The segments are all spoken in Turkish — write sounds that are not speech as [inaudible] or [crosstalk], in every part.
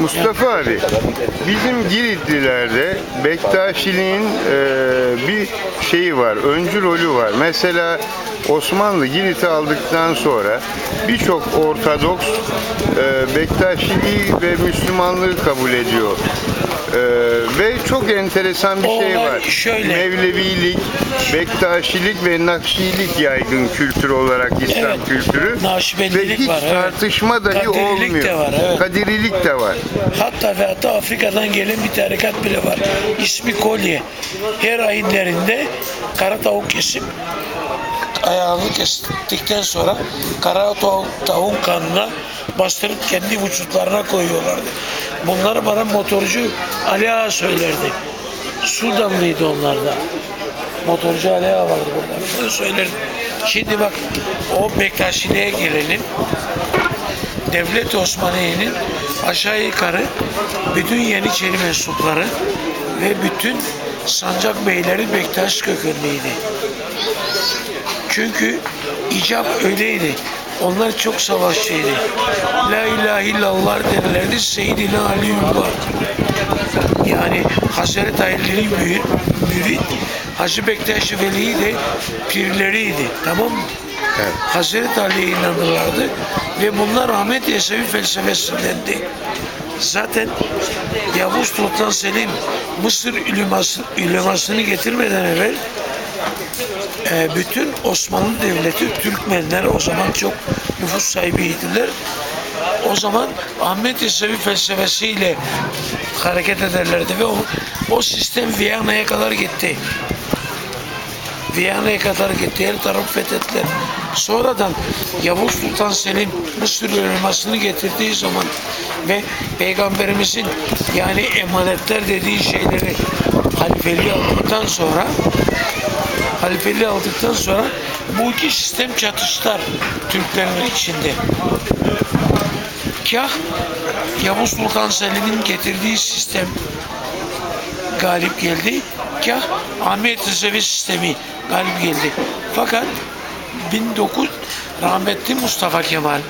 Mustafa abi, bizim Giritliler'de Bektaşiliğin e, bir şeyi var, öncü rolü var. Mesela Osmanlı Girit'i aldıktan sonra birçok Ortodoks e, Bektaşiliği ve Müslümanlığı kabul ediyor. E, ve çok enteresan bir şey olay var. şöyle. Mevlevilik, Bektaşilik ve Nakşilik yaygın kültür olarak İslam Evet. kültürü. Ve hiç var, evet. tartışma dahi Kadirilik olmuyor. de var, evet. Kadirilik de var. Hatta ve hatta Afrika'dan gelen bir tarikat bile var. İsmi Kolye. Her ayinlerinde kara tavuk kesip ayağını kestikten sonra kara tavuk, tavuğun kanına bastırıp kendi vücutlarına koyuyorlardı. Bunları bana motorcu Ali Ağa söylerdi. Sudanlıydı onlar da. Motorcu Ali Ağa vardı burada. Bunları söylerdi. Şimdi bak o Bektaşiliğe gelelim. Devlet Osmaniye'nin aşağı yukarı bütün Yeniçeri mensupları ve bütün sancak beyleri Bektaş kökenliydi. Çünkü icap öyleydi. Onlar çok savaşçıydı. La ilahe illallah derlerdi Seyyidina Aliullah. Yani Hazreti Ali'nin mürit, mürit Hacı Bektaş Veli de pirleriydi. Tamam mı? Evet. Hazreti Ali'ye inanırlardı ve bunlar Ahmet Yesevi felsefesindendi. Zaten Yavuz Sultan Selim Mısır üleması, ülemasını getirmeden evvel e, bütün Osmanlı Devleti Türkmenler o zaman çok nüfus sahibiydiler. O zaman Ahmet Yesevi felsefesiyle hareket ederlerdi ve o, o sistem Viyana'ya kadar gitti. Viyana'ya kadar gitti. Her tarafı fethettiler. Sonradan Yavuz Sultan Selim Mısır ulemasını getirdiği zaman ve Peygamberimizin yani emanetler dediği şeyleri halifeliği aldıktan sonra halifeliği aldıktan sonra bu iki sistem çatıştılar Türklerin içinde. Kah Yavuz Sultan Selim'in getirdiği sistem galip geldi. Kah Ahmet Yesevi sistemi galip geldi. Fakat 19 rahmetli Mustafa Kemal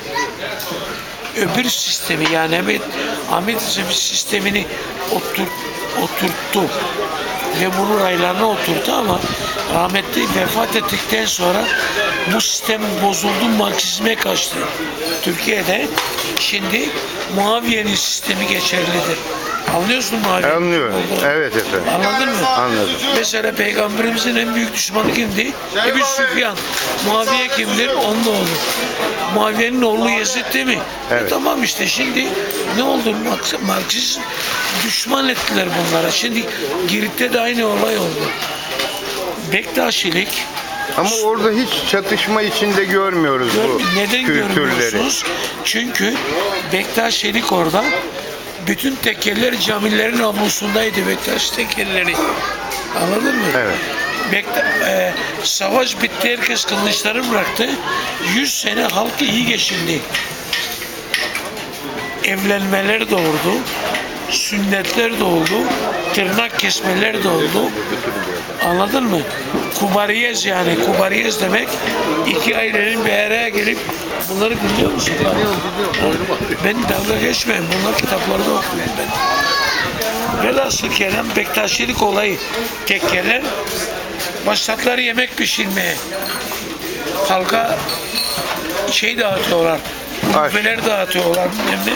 öbür sistemi yani Ahmet, Ahmet Yesevi sistemini otur, oturttu ve bunu raylarına oturttu ama rahmetli vefat ettikten sonra bu sistem bozuldu Marksizme kaçtı. Türkiye'de şimdi Muaviye'nin sistemi geçerlidir. Anlıyorsun Muaviye? Anlıyorum. Evet efendim. Anladın mı? Anladım. Mesela peygamberimizin en büyük düşmanı kimdi? Ebu Süfyan. Muaviye kimdir? Onun oğlu. Muaviye'nin oğlu Yezid değil mi? Evet. E tamam işte şimdi ne oldu? Marks- Marksist düşman ettiler bunlara. Şimdi Girit'te de aynı olay oldu. Bektaşilik Ama orada hiç çatışma içinde görmüyoruz bu Gör- neden kültürleri. görmüyorsunuz? Çünkü Bektaşilik orada bütün tekkeller camilerin avlusundaydı Bektaş tekkeleri. Anladın mı? Evet. Bekta- e, savaş bitti herkes kılıçları bıraktı. 100 sene halk iyi geçindi. Evlenmeler oldu. Sünnetler de oldu. Tırnak kesmeler de oldu. Anladın mı? Kubariyez yani. Kubariyez demek iki ailenin bir araya gelip bunları biliyor musun? Ben dalga geçmeyeyim. Bunlar kitaplarda okuyorum ben. Velhasıl kelam Bektaşilik olayı tekkeler başlatlar yemek pişirmeye. Halka şey dağıtıyorlar. Rütbeler dağıtıyorlar bilmem ne.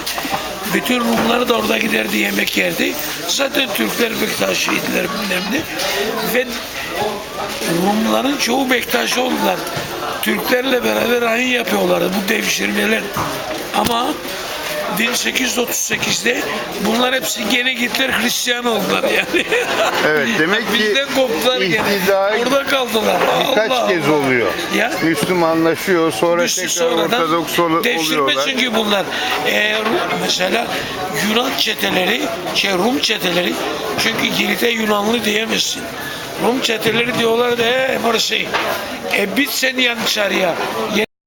Bütün Rumlar da orada giderdi yemek yerdi. Zaten Türkler Bektaşiydiler bilmem ne. Ve Rumların çoğu Bektaşi oldular. Türklerle beraber ayin yapıyorlardı bu devşirmeler. Ama 1838'de bunlar hepsi gene gittiler Hristiyan oldular yani. [laughs] Evet, demek ki Bizden koptular gene. Orada kaldılar. Birkaç Allah kez Allah. oluyor. Ya. Müslümanlaşıyor, sonra Müslü tekrar Ortodoks ol- oluyorlar. çünkü bunlar. Ee, mesela Yunan çeteleri, şey Rum çeteleri çünkü Girit'e Yunanlı diyemezsin. Rum çeteleri diyorlar da e burası. E bit sen yan dışarıya.